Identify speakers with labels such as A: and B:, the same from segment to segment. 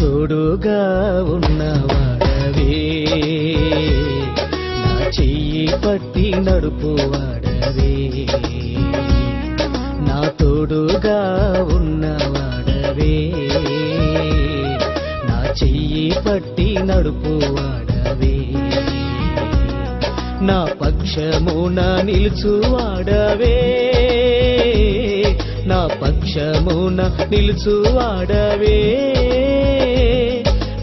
A: తోడుగా ఉన్నవాడవే నా చెయ్యి పట్టి నడుపువాడవే నా తోడుగా ఉన్నవాడవే నా చెయ్యి పట్టి నడుపువాడవే నా పక్షమున నిలుచువాడవే నా పక్షమున నిలుచువాడవే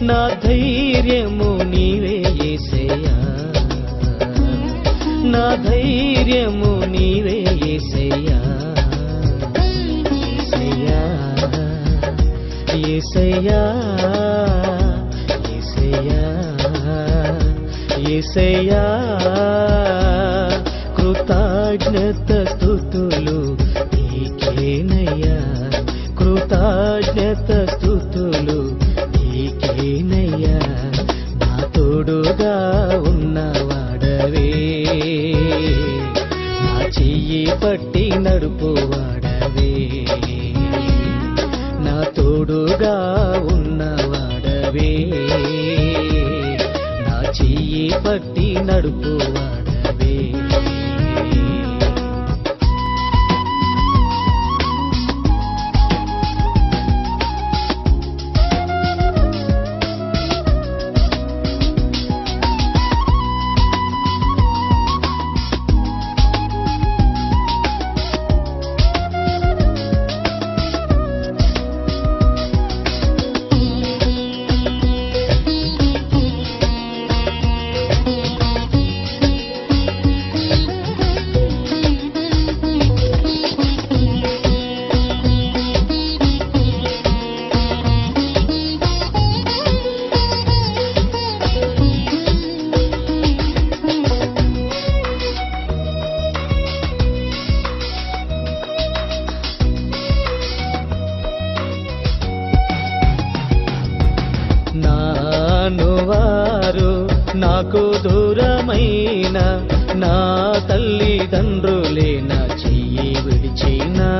A: నా ధైర్యము నీవే ఏసయ్యా. నా ధైర్యము నీవే ఏసయ్యా. ఏసయ్యా ఏసయ్యా ఏసయ్యా ఏసయ్యా. కృతజ్ఞతతో పెట్టి నడుపువాడవే నా తోడుగా ఉన్నవాడవే నా చెయ్యి పట్టి నడుపువాడ నాకు దూరమైన నా తల్లిదండ్రులే నా చెయ్యి విడిచినా.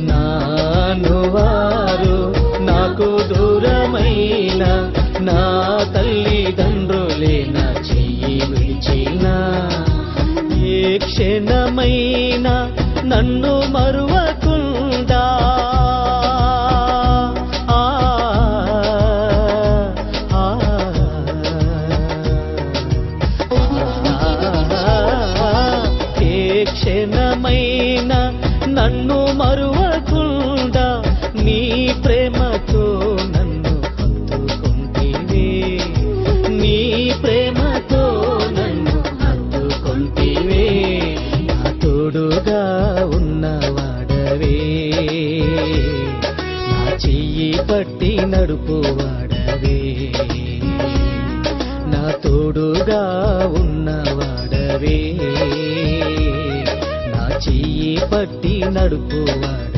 A: నాను వారు నాకు దూరమైన నా తల్లిదండ్రులే నా చెయ్యి విడిచినా. ఏ క్షణమైనా నన్ను మరువ నా చెయ్యి పట్టి నడుపువాడవే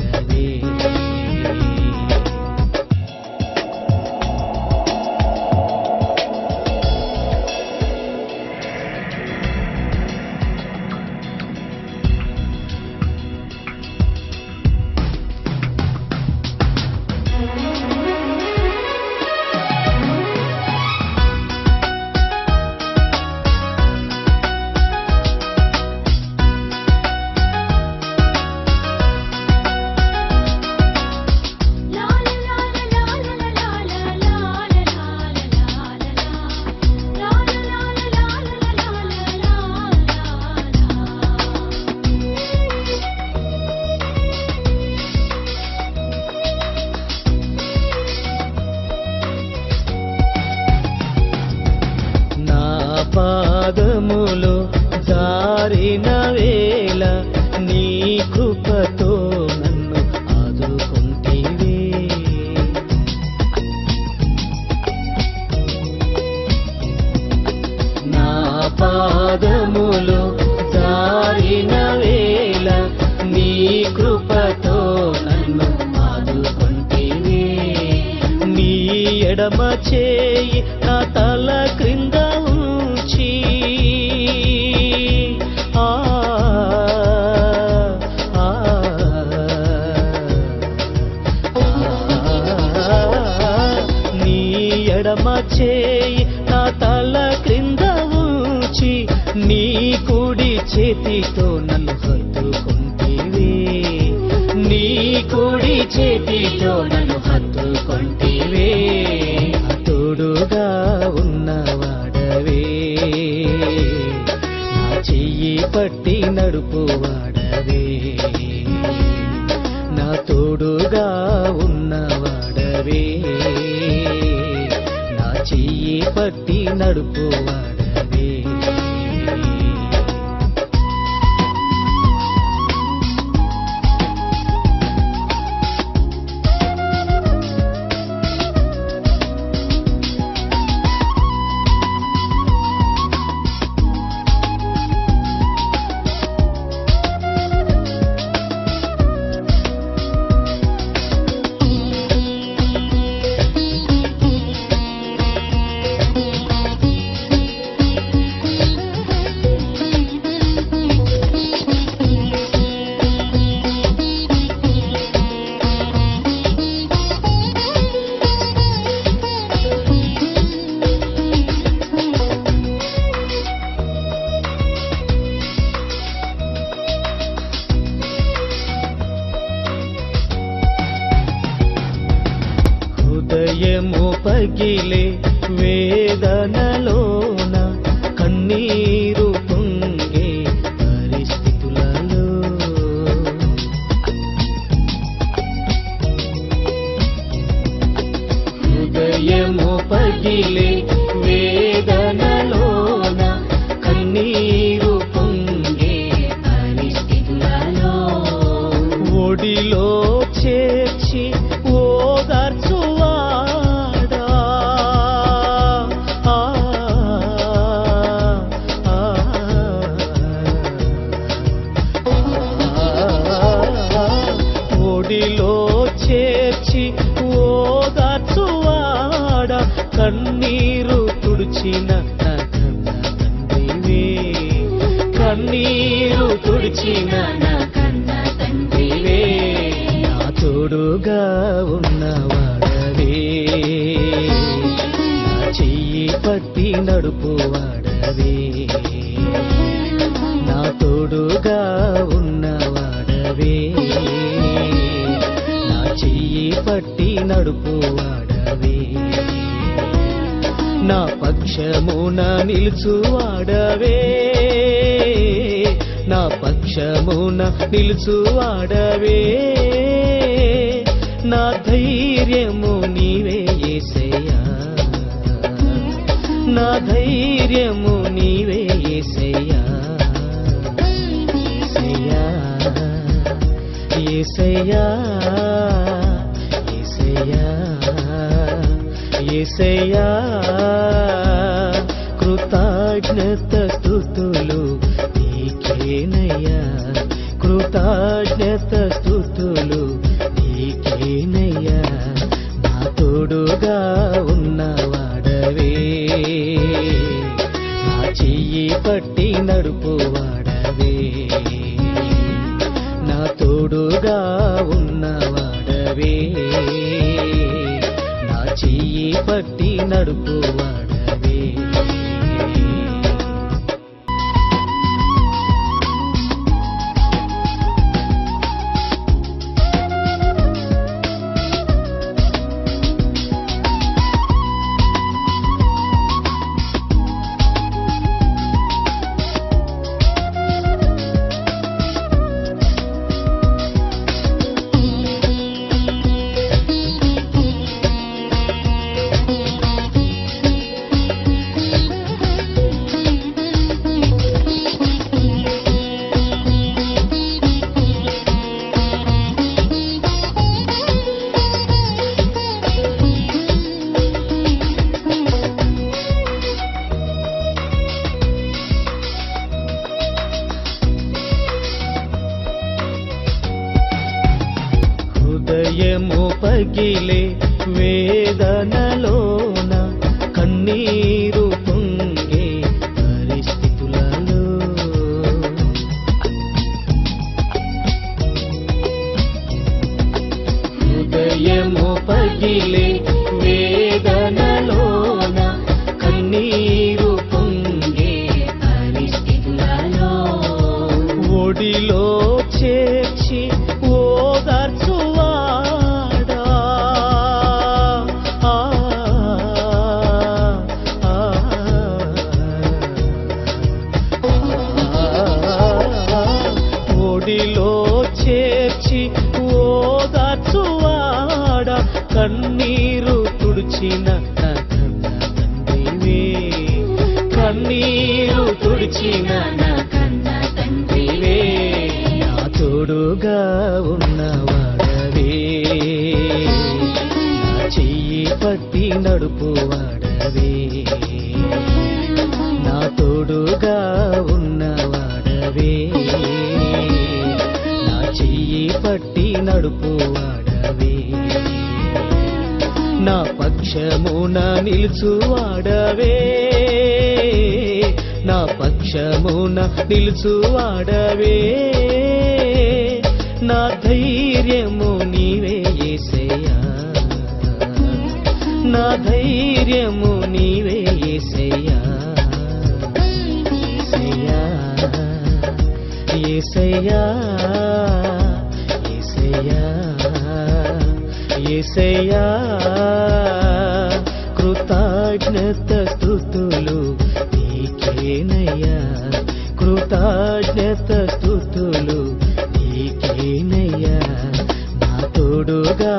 A: చేయి నా తల క్రింద ఉంచి. నీ ఎడమ చేయి నా తల క్రింద ఉంచి. నీ కుడి చేతితో తోడుగా ఉన్నవాడవే నా చెయ్యి పట్టి నడుపువాడవే నా తోడుగా ఉన్నవాడవే నా చెయ్యి పట్టి నడుపువాడ హృదయము పగిలే వేదనలోన కన్నీ ఒడిలో చేర్చి ఓదార్చువాడ కన్నీరు తుడిచిన కన్న తండ్రివే. కన్నీరు తుడిచిన నా కన్న తండ్రివే. నా తోడుగా ఉన్నవాడవే. నా చెయ్యి పట్టి నడుపువాడవే. నడుపువాడవే నా పక్షమున నిలుచువాడవే నా పక్షమున నిలుచువాడవే నా ధైర్యము నీవే ఏసయ్యా. నా ధైర్యము నీవే ఏసయ్యా. ఏసయ్యా. ఏసయ్యా. ఏసయ్యా కృతజ్ఞత చెయ్యి పట్టి హృదయము కన్నీరు తుడిచిన నా కన్న తండ్రివే. కన్నీరు తుడిచిన నా కన్న తండ్రివే. నా తోడుగా ఉన్నవాడవే నా చెయ్యి పట్టి నడుపువాడవే నా తోడుగా ఉన్నవాడవే నా చెయ్యి పట్టి నడుపువాడ నా పక్షమున నిలుచువాడవే. నా పక్షమున నిలుచువాడవే. నా ధైర్యము నీవే ఏసయ్యా. నా ధైర్యము నీవే ఏసయ్యా. ఏసయ్యా. ఏసయ్యా. యేసయ్యా కృతజ్ఞత స్థుతులు నీకేనయ్యా. కృతజ్ఞత స్థుతులు నీకేనయ్యా. నా తోడుగా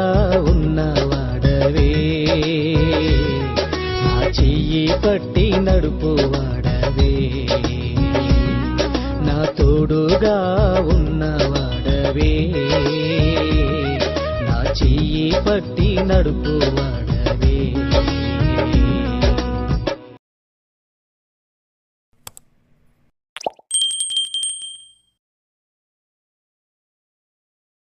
A: ఉన్నవాడవే నా చెయ్యి పట్టి నడుపువాడవే నా తోడుగా ఉన్నవాడవే చెయ్యి పట్టి నడుపువాడవే